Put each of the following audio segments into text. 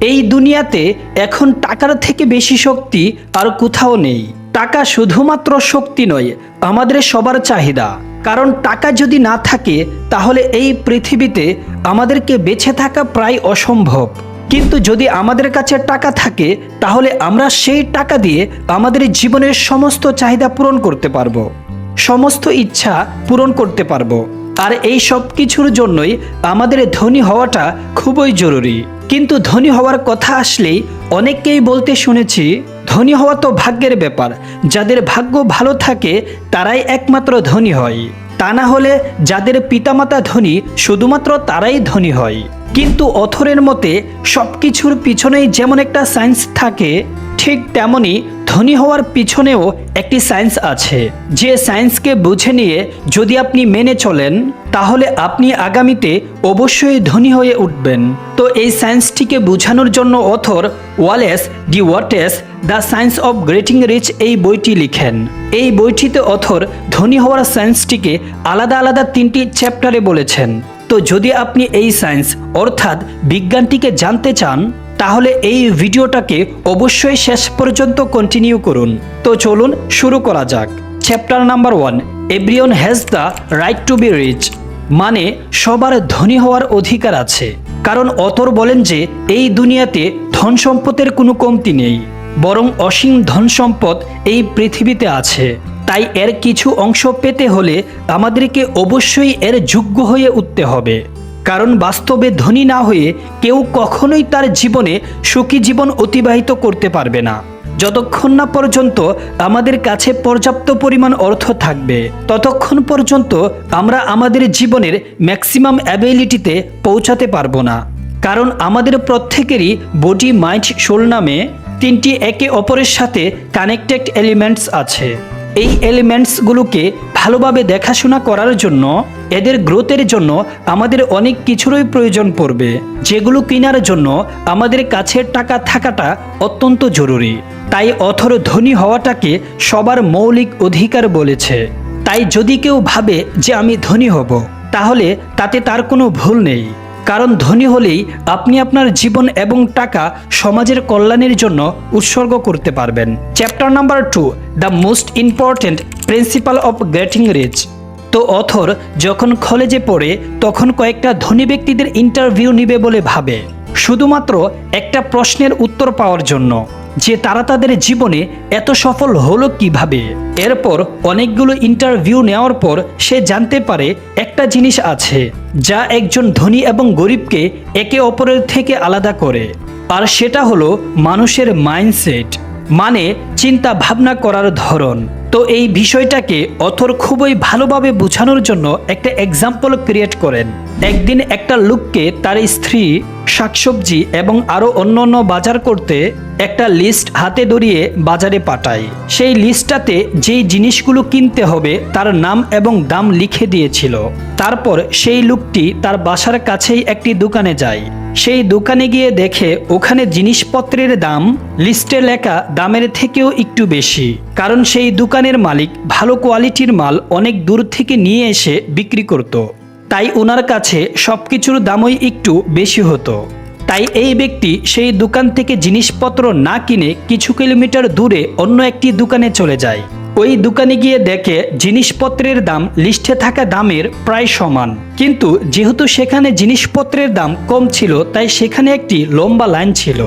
এই দুনিয়াতে এখন টাকার থেকে বেশি শক্তি আর কোথাও নেই। টাকা শুধুমাত্র শক্তি নয়, আমাদের সবার চাহিদা। কারণ টাকা যদি না থাকে, তাহলে এই পৃথিবীতে আমাদেরকে বেঁচে থাকা প্রায় অসম্ভব। কিন্তু যদি আমাদের কাছে টাকা থাকে, তাহলে আমরা সেই টাকা দিয়ে আমাদের জীবনের সমস্ত চাহিদা পূরণ করতে পারব। সমস্ত ইচ্ছা পূরণ করতে পারব। আর এই সব কিছুর জন্যই আমাদের ধনী হওয়াটা খুবই জরুরি। কিন্তু ধনী হওয়ার কথা আসলেই অনেককেই বলতে শুনেছি, ধনী হওয়া তো ভাগ্যের ব্যাপার। যাদের ভাগ্য ভালো থাকে, তারাই একমাত্র ধনী হয়। তা না হলে যাদের পিতামাতা ধনী, শুধুমাত্র তারাই ধনী হয়। কিন্তু অথরের মতে সব কিছুর পিছনেই যেমন একটা সায়েন্স থাকে, ঠিক তেমনি ধনী হওয়ার পিছনেও একটি সায়েন্স আছে। যে সায়েন্সকে বুঝে নিয়ে যদি আপনি মেনে চলেন, তাহলে আপনি আগামীতে অবশ্যই ধনী হয়ে উঠবেন। তো এই সায়েন্সটিকে বোঝানোর জন্য author Wallace D Wattles the science of getting rich এই বইটি লিখেন। এই বইটিতে অথর ধনী হওয়ার সায়েন্সটিকে আলাদা আলাদা তিনটি চ্যাপ্টারে বলেছেন। তো যদি আপনি এই সায়েন্স অর্থাৎ বিজ্ঞানটিকে জানতে চান তাহলে এই ভিডিওটাকে অবশ্যই শেষ পর্যন্ত কন্টিনিউ করুন। তো চলুন শুরু করা যাক। Chapter number one everyone has the right to be rich মানে সবার ধনী হওয়ার অধিকার আছে। কারণ অতর বলেন যে এই দুনিয়াতে ধন সম্পদের কোনো কমতি নেই, বরং অসীম ধন সম্পদ এই পৃথিবীতে আছে। তাই এর কিছু অংশ পেতে হলে আমাদেরকে অবশ্যই এর যোগ্য হয়ে উঠতে হবে। কারণ বাস্তবে ধনী না হয়ে কেউ কখনোই তার জীবনে সুখী জীবন অতিবাহিত করতে পারবে না। যতক্ষণ না পর্যন্ত আমাদের কাছে পর্যাপ্ত পরিমাণ অর্থ থাকবে, ততক্ষণ পর্যন্ত আমরা আমাদের জীবনের ম্যাক্সিমাম অ্যাবিলিটিতে পৌঁছাতে পারব না। কারণ আমাদের প্রত্যেকেরই বডি মাইন্ড সোল নামে তিনটি একে অপরের সাথে কানেক্টেড এলিমেন্টস আছে। এই এলিমেন্টসগুলোকে ভালোভাবে দেখাশোনা করার জন্য, এদের গ্রোথের জন্য আমাদের অনেক কিছুরই প্রয়োজন পড়বে, যেগুলো কেনার জন্য আমাদের কাছে টাকা থাকাটা অত্যন্ত জরুরি। তাই অথর ধনী হওয়াটাকে সবার মৌলিক অধিকার বলেছে। তাই যদি কেউ ভাবে যে আমি ধনী হব, তাহলে তাতে তার কোনো ভুল নেই। কারণ ধনী হলেই আপনি আপনার জীবন এবং টাকা সমাজের কল্যাণের জন্য উৎসর্গ করতে পারবেন। Chapter number two the most important principle of getting rich তো অথর যখন কলেজে পড়ে, তখন কয়েকটা ধনী ব্যক্তিদের ইন্টারভিউ নিবে বলে ভাবে। শুধুমাত্র একটা প্রশ্নের উত্তর পাওয়ার জন্য। যে তারা তাদের জীবনে এত সফল হলো কীভাবে? এরপর অনেকগুলো ইন্টারভিউ নেওয়ার পর সে জানতে পারে একটা জিনিস আছে, যা একজন ধনী এবং গরিবকে একে অপরের থেকে আলাদা করে। আর সেটা হলো মানুষের মাইন্ডসেট মানে চিন্তা ভাবনা করার ধরন। তো এই বিষয়টাকে অথর খুবই ভালোভাবে বোঝানোর জন্য একটা এক্সাম্পল ক্রিয়েট করেন। একদিন একটা লোককে তার স্ত্রী শাকসবজি এবং আরও অন্যান্য বাজার করতে একটা লিস্ট হাতে ধরিয়ে বাজারে পাঠায় সেই লিস্টটাতে যেই জিনিসগুলো কিনতে হবে তার নাম এবং দাম লিখে দিয়েছিল। তারপর সেই লোকটি তার বাসার কাছেই একটি দোকানে যায়। সেই দোকানে গিয়ে দেখে ওখানে জিনিসপত্রের দাম লিস্টে লেখা দামের থেকেও একটু বেশি। কারণ সেই দোকানের মালিক ভালো কোয়ালিটির মাল অনেক দূর থেকে নিয়ে এসে বিক্রি করত। তাই ওনার কাছে সব কিছুর দামই একটু বেশি হতো। তাই এই ব্যক্তি সেই দোকান থেকে জিনিসপত্র না কিনে কিছু কিলোমিটার দূরে অন্য একটি দোকানে চলে যায়। ওই দোকানে গিয়ে দেখে জিনিসপত্রের দাম লিস্টে থাকা দামের প্রায় সমান। কিন্তু যেহেতু সেখানে জিনিসপত্রের দাম কম ছিল, তাই সেখানে একটি লম্বা লাইন ছিল।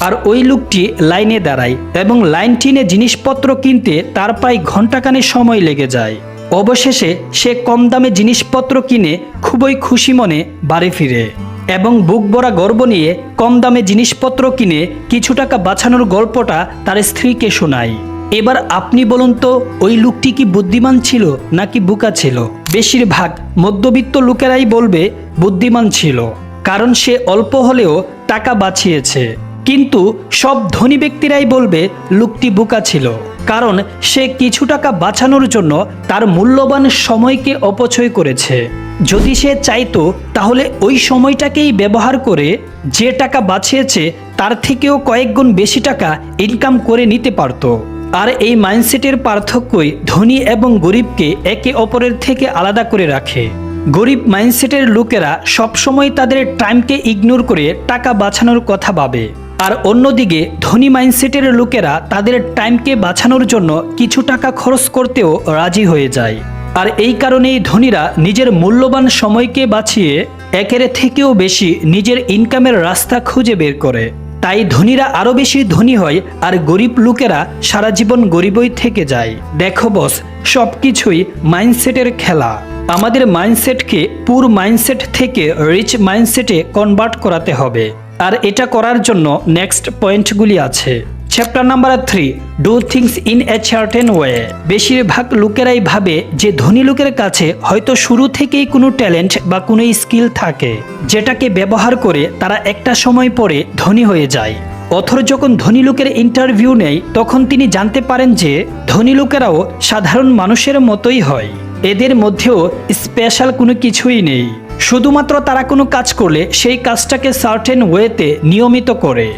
আর ওই লোকটি লাইনে দাঁড়ায় এবং লাইন টিনে জিনিসপত্র কিনতে তার প্রায় ঘন্টাখানেক সময় লেগে যায়। অবশেষে সে কম দামে জিনিসপত্র কিনে খুবই খুশি মনে বাড়ি ফিরে এবং বুক ভরা গর্ব নিয়ে কম দামে জিনিসপত্র কিনে কিছু টাকা বাঁচানোর গল্পটা তার স্ত্রীকে শোনায়। এবার আপনি বলুন তো, ওই লোকটি কি বুদ্ধিমান ছিল নাকি বুকা ছিল? বেশিরভাগ মধ্যবিত্ত লোকেরাই বলবে, বুদ্ধিমান ছিল, কারণ সে অল্প হলেও টাকা বাঁচিয়েছে। কিন্তু সব ধনী ব্যক্তিরাই বলবে, লোকটি বুকা ছিল। কারণ সে কিছু টাকা বাঁচানোর জন্য তার মূল্যবান সময়কে অপচয় করেছে। যদি সে চাইতো, তাহলে ওই সময়টাকেই ব্যবহার করে যে টাকা বাঁচিয়েছে, তার থেকেও কয়েকগুণ বেশি টাকা ইনকাম করে নিতে পারতো। আর এই মাইন্ডসেটের পার্থক্যই ধনী এবং গরিবকে একে অপরের থেকে আলাদা করে রাখে। গরিব মাইন্ডসেটের লোকেরা সবসময় তাদের টাইমকে ইগনোর করে টাকা বাঁচানোর কথা ভাবে। আর অন্যদিকে ধনী মাইন্ডসেটের লোকেরা তাদের টাইমকে বাঁচানোর জন্য কিছু টাকা খরচ করতেও রাজি হয়ে যায়। আর এই কারণেই ধনীরা নিজের মূল্যবান সময়কে বাঁচিয়ে একের থেকেও বেশি নিজের ইনকামের রাস্তা খুঁজে বের করে। তাই ধনীরা আরও বেশি ধনী হয় আর গরিব লোকেরা সারা জীবন গরিবই থেকে যায়। দেখো বস সব কিছুই মাইন্ডসেটের খেলা। আমাদের মাইন্ডসেটকে পুর মাইন্ডসেট থেকে রিচ মাইন্ডসেটে কনভার্ট করাতে হবে। আর এটা করার জন্য নেক্সট পয়েন্টগুলি আছে। Chapter number three do things in a certain way বেশিরভাগ লোকেরাই ভাবে যে ধনী লোকের কাছে হয়তো শুরু থেকেই কোনো ট্যালেন্ট বা কোনো স্কিল থাকে, যেটাকে ব্যবহার করে তারা একটা সময় পরে ধনী হয়ে যায়। অথর যখন ধনী লোকের ইন্টারভিউ নেয়, তখন তিনি জানতে পারেন যে ধনী লোকেরাও সাধারণ মানুষের মতোই হয়। এদের মধ্যেও স্পেশাল কোনো কিছুই নেই। শুধুমাত্র তারা কোনো কাজ করলে সেই কাজটাকে সার্টেন ওয়েতে নিয়মিত করে।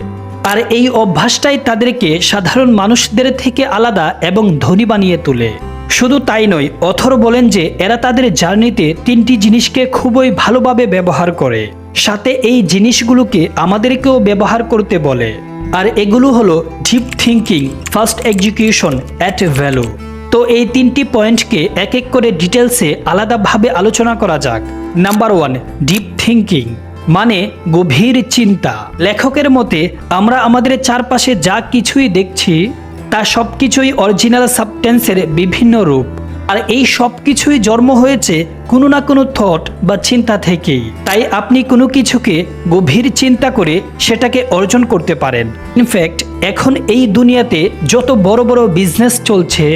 আর এই অভ্যাসটাই তাদেরকে সাধারণ মানুষদের থেকে আলাদা এবং ধনী বানিয়ে তোলে। শুধু তাই নয়, অথর বলেন যে এরা তাদের জার্নিতে তিনটি জিনিসকে খুবই ভালোভাবে ব্যবহার করে। সাথে এই জিনিসগুলোকে আমাদেরকেও ব্যবহার করতে বলে। আর এগুলো হলো deep thinking first execution add value তো এই তিনটি পয়েন্টকে এক এক করে ডিটেলসে আলাদাভাবে আলোচনা করা যাক। নাম্বার ওয়ান ডিপ থিঙ্কিং মানে গভীর চিন্তা। লেখকের মতে, আমরা আমাদের চারপাশে যা কিছুই দেখছি, তা সব কিছুই অরিজিনাল সাবটেন্সের বিভিন্ন রূপ। আর এই সব কিছুই জন্ম হয়েছে কোনো না কোনো থট বা চিন্তা থেকেই। তাই আপনি কোনো কিছুকে গভীর চিন্তা করে সেটাকে অর্জন করতে পারেন। ইনফ্যাক্ট এখন এই দুনিয়াতে যত বড় বড় বিজনেস চলছে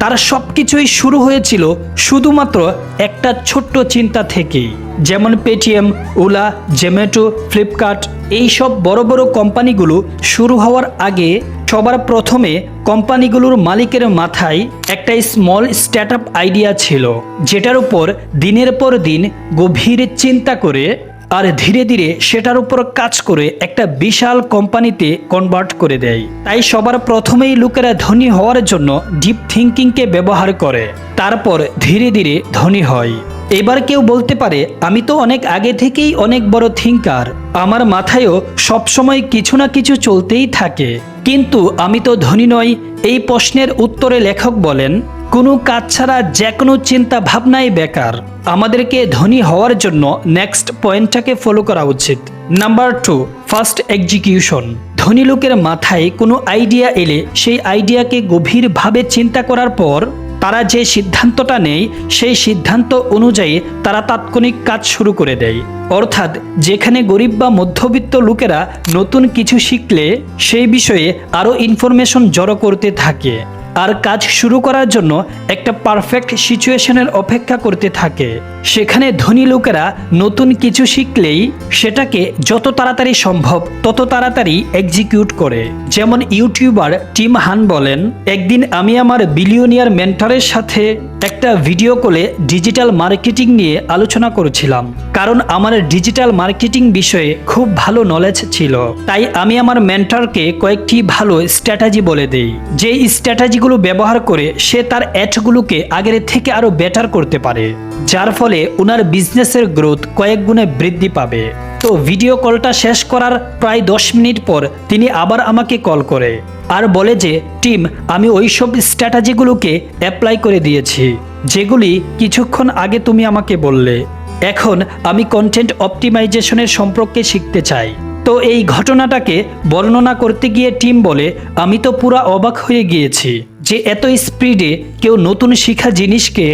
তার সব কিছুই শুরু হয়েছিল শুধুমাত্র একটা ছোট্ট চিন্তা থেকেই। যেমন পেটিএম ওলা জেমেটো ফ্লিপকার্ট এইসব বড় বড় কোম্পানিগুলো শুরু হওয়ার আগে সবার প্রথমে কোম্পানিগুলোর মালিকের মাথায় একটা স্মল স্টার্ট আইডিয়া ছিল, যেটার উপর দিনের পর দিন গভীর চিন্তা করে আর ধীরে ধীরে সেটার উপর কাজ করে একটা বিশাল কোম্পানিতে কনভার্ট করে দেয়। তাই সবার প্রথমেই লোকেরা ধনী হওয়ার জন্য ডিপ থিঙ্কিংকে ব্যবহার করে। তারপর ধীরে ধীরে ধনী হয়। এবার কেউ বলতে পারে, আমি তো অনেক আগে থেকেই অনেক বড় থিঙ্কার আমার মাথায়ও সবসময় কিছু না কিছু চলতেই থাকে। কিন্তু আমি তো ধনী নই। এই প্রশ্নের উত্তরে লেখক বলেন কোনো কাজ ছাড়া যে কোনো চিন্তা ভাবনাই বেকার। আমাদেরকে ধনী হওয়ার জন্য নেক্সট পয়েন্টটাকে ফলো করা উচিত। নাম্বার টু ফার্স্ট এক্সিকিউশন ধনী লোকের মাথায় কোনো আইডিয়া এলে সেই আইডিয়াকে গভীরভাবে চিন্তা করার পর তারা যে সিদ্ধান্তটা নেয়, সেই সিদ্ধান্ত অনুযায়ী তারা তাৎক্ষণিক কাজ শুরু করে দেয়। অর্থাৎ যেখানে গরিব বা মধ্যবিত্ত লোকেরা নতুন কিছু শিখলে সেই বিষয়ে আরও ইনফরমেশন জড়ো করতে থাকে। আর কাজ শুরু করার জন্য একটা পারফেক্ট সিচুয়েশনের অপেক্ষা করতে থাকে। সেখানে ধনী লোকেরা নতুন কিছু শিখলেই সেটাকে যত তাড়াতাড়ি সম্ভব, তত তাড়াতাড়ি এক্সিকিউট করে। যেমন ইউটিউবার টিম হান বলেন, একদিন আমি আমার বিলিয়নিয়ার মেন্টারের সাথে একটা ভিডিও কলে ডিজিটাল মার্কেটিং নিয়ে আলোচনা করেছিলাম। কারণ আমার ডিজিটাল মার্কেটিং বিষয়ে খুব ভালো নলেজ ছিল। তাই আমি আমার মেন্টরকে কয়েকটি ভালো স্ট্র্যাটাজি বলে দেই। যে স্ট্র্যাটাজিগুলো ব্যবহার করে সে তার অ্যাডগুলোকে আগের থেকে আরও বেটার করতে পারে। যার ফলে ওনার বিজনেসের গ্রোথ কয়েক গুণে বৃদ্ধি পাবে। তো ভিডিও কলটা শেষ করার প্রায় দশ মিনিট পর তিনি আবার আমাকে কল করে। আর বলে যে, টিম, আমি ওই সব স্ট্র্যাটাজিগুলোকে অ্যাপ্লাই করে দিয়েছি, যেগুলি কিছুক্ষণ আগে তুমি আমাকে বললে। এখন আমি কন্টেন্ট অপটিমাইজেশনের সম্পর্কে শিখতে চাই। তো এই ঘটনাটাকে বর্ণনা করতে গিয়ে টিম বলে, আমি তো পুরা অবাক হয়ে গিয়েছি যে এত স্পিডে কেউ নতুন শিখা জিনিসকে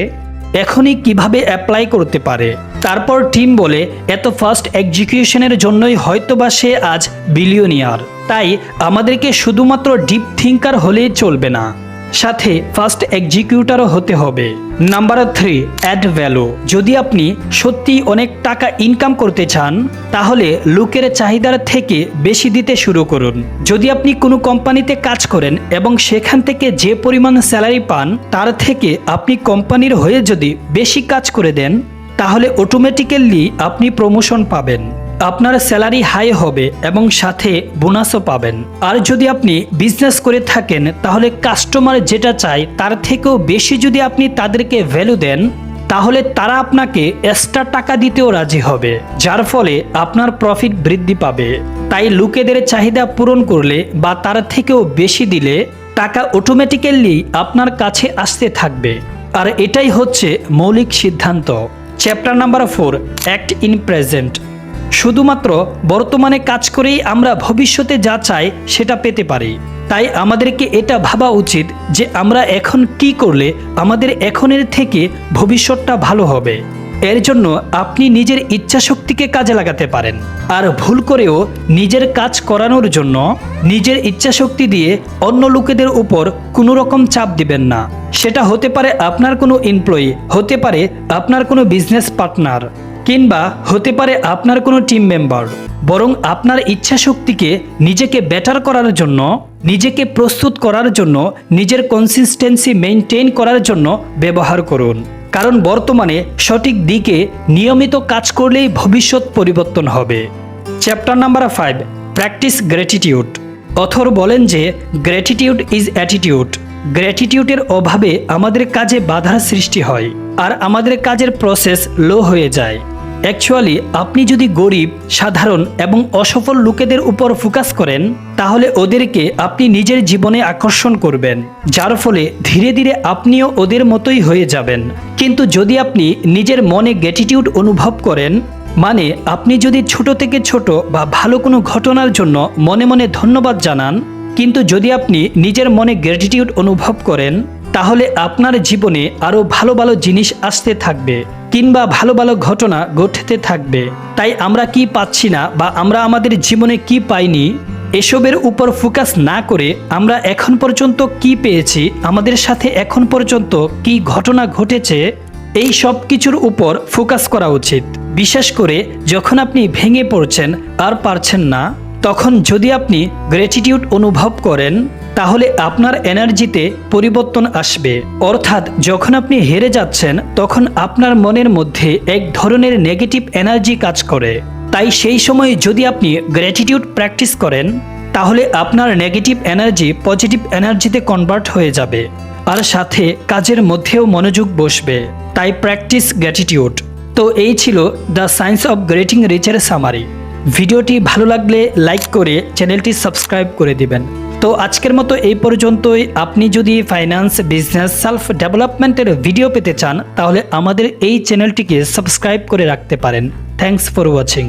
এখনই কীভাবে অ্যাপ্লাই করতে পারে? তারপর টিম বলে, এত ফার্স্ট এক্সিকিউশনের জন্যই হয়তোবা সে আজ বিলিয়নিয়ার তাই আমাদেরকে শুধুমাত্র ডিপ থিঙ্কার হলেই চলবে না। সাথে ফার্স্ট এক্সিকিউটারও হতে হবে। নাম্বার থ্রি অ্যাড ভ্যালু যদি আপনি সত্যি অনেক টাকা ইনকাম করতে চান, তাহলে লোকের চাহিদার থেকে বেশি দিতে শুরু করুন। যদি আপনি কোনো কোম্পানিতে কাজ করেন এবং সেখান থেকে যে পরিমাণ স্যালারি পান, তার থেকে আপনি কোম্পানির হয়ে যদি বেশি কাজ করে দেন, তাহলে অটোমেটিক্যালি আপনি প্রমোশন পাবেন। আপনার স্যালারি হাই হবে এবং সাথে বোনাসও পাবেন। আর যদি আপনি বিজনেস করে থাকেন, তাহলে কাস্টমার যেটা চায়, তার থেকেও বেশি যদি আপনি তাদেরকে ভ্যালু দেন, তাহলে তারা আপনাকে এক্সট্রা টাকা দিতেও রাজি হবে, যার ফলে আপনার প্রফিট বৃদ্ধি পাবে। তাই লোকেদের চাহিদা পূরণ করলে বা তার থেকেও বেশি দিলে টাকা অটোমেটিক্যালি আপনার কাছে আসতে থাকবে। আর এটাই হচ্ছে মৌলিক সিদ্ধান্ত। Chapter number four act in present শুধুমাত্র বর্তমানে কাজ করেই আমরা ভবিষ্যতে যা চাই সেটা পেতে পারি। তাই আমাদেরকে এটা ভাবা উচিত যে আমরা এখন কি করলে আমাদের এখনের থেকে ভবিষ্যৎটা ভালো হবে। এর জন্য আপনি নিজের ইচ্ছাশক্তিকে কাজে লাগাতে পারেন। আর ভুল করেও নিজের কাজ করানোর জন্য নিজের ইচ্ছাশক্তি দিয়ে অন্য লোকেদের উপর কোনো রকম চাপ দিবেন না। সেটা হতে পারে আপনার কোনো এমপ্লয়ি হতে পারে আপনার কোনো বিজনেস পার্টনার কিংবা হতে পারে আপনার কোনো টিম মেম্বার বরং আপনার ইচ্ছা শক্তিকে নিজেকে বেটার করার জন্য, নিজেকে প্রস্তুত করার জন্য, নিজের কনসিস্টেন্সি মেনটেন করার জন্য ব্যবহার করুন। কারণ বর্তমানে সঠিক দিকে নিয়মিত কাজ করলেই ভবিষ্যৎ পরিবর্তন হবে। Chapter number five practice gratitude author বলেন যে গ্র্যাটিটিউড ইজ অ্যাটিটিউড গ্র্যাটিটিউডের অভাবে আমাদের কাজে বাধার সৃষ্টি হয়, আর আমাদের কাজের প্রসেস লো হয়ে যায়। অ্যাকচুয়ালি আপনি যদি গরিব, সাধারণ এবং অসফল লোকেদের উপর ফোকাস করেন, তাহলে ওদেরকে আপনি নিজের জীবনে আকর্ষণ করবেন, যার ফলে ধীরে ধীরে আপনিও ওদের মতোই হয়ে যাবেন। কিন্তু যদি আপনি নিজের মনে গ্যাটিটিউড অনুভব করেন মানে আপনি যদি ছোট থেকে ছোট বা ভালো কোনো ঘটনার জন্য মনে মনে ধন্যবাদ জানান, কিন্তু যদি আপনি নিজের মনে গ্র্যাটিটিউড অনুভব করেন তাহলে আপনার জীবনে আরও ভালো ভালো জিনিস আসতে থাকবে, কিংবা ভালো ভালো ঘটনা ঘটতে থাকবে। তাই আমরা কি পাচ্ছি না বা আমরা আমাদের জীবনে কি পাইনি, এসবের উপর ফোকাস না করে আমরা এখন পর্যন্ত কি পেয়েছি, আমাদের সাথে এখন পর্যন্ত কি ঘটনা ঘটেছে, এই সব কিছুর উপর ফোকাস করা উচিত। বিশেষ করে যখন আপনি ভেঙে পড়ছেন আর পারছেন না, তখন যদি আপনি গ্র্যাটিটিউড অনুভব করেন তাহলে আপনার এনার্জিতে পরিবর্তন আসবে। অর্থাৎ যখন আপনি হেরে যাচ্ছেন, তখন আপনার মনের মধ্যে এক ধরনের নেগেটিভ এনার্জি কাজ করে। তাই সেই সময় যদি আপনি গ্র্যাটিটিউড প্র্যাকটিস করেন, তাহলে আপনার নেগেটিভ এনার্জি পজিটিভ এনার্জিতে কনভার্ট হয়ে যাবে। আর সাথে কাজের মধ্যেও মনোযোগ বসবে। তাই প্র্যাকটিস গ্র্যাটিটিউড তো এই ছিল দ্য সায়েন্স অফ গ্রেটিং রিচের সামারি ভিডিওটি ভালো লাগলে লাইক করে চ্যানেলটি সাবস্ক্রাইব করে দিবেন। তো আজকের মতো এই পর্যন্তই। আপনি যদি ফাইন্যান্স বিজনেস সেলফ ডেভেলপমেন্টের ভিডিও পেতে চান, তাহলে আমাদের এই চ্যানেলটিকে সাবস্ক্রাইব করে রাখতে পারেন। Thanks for watching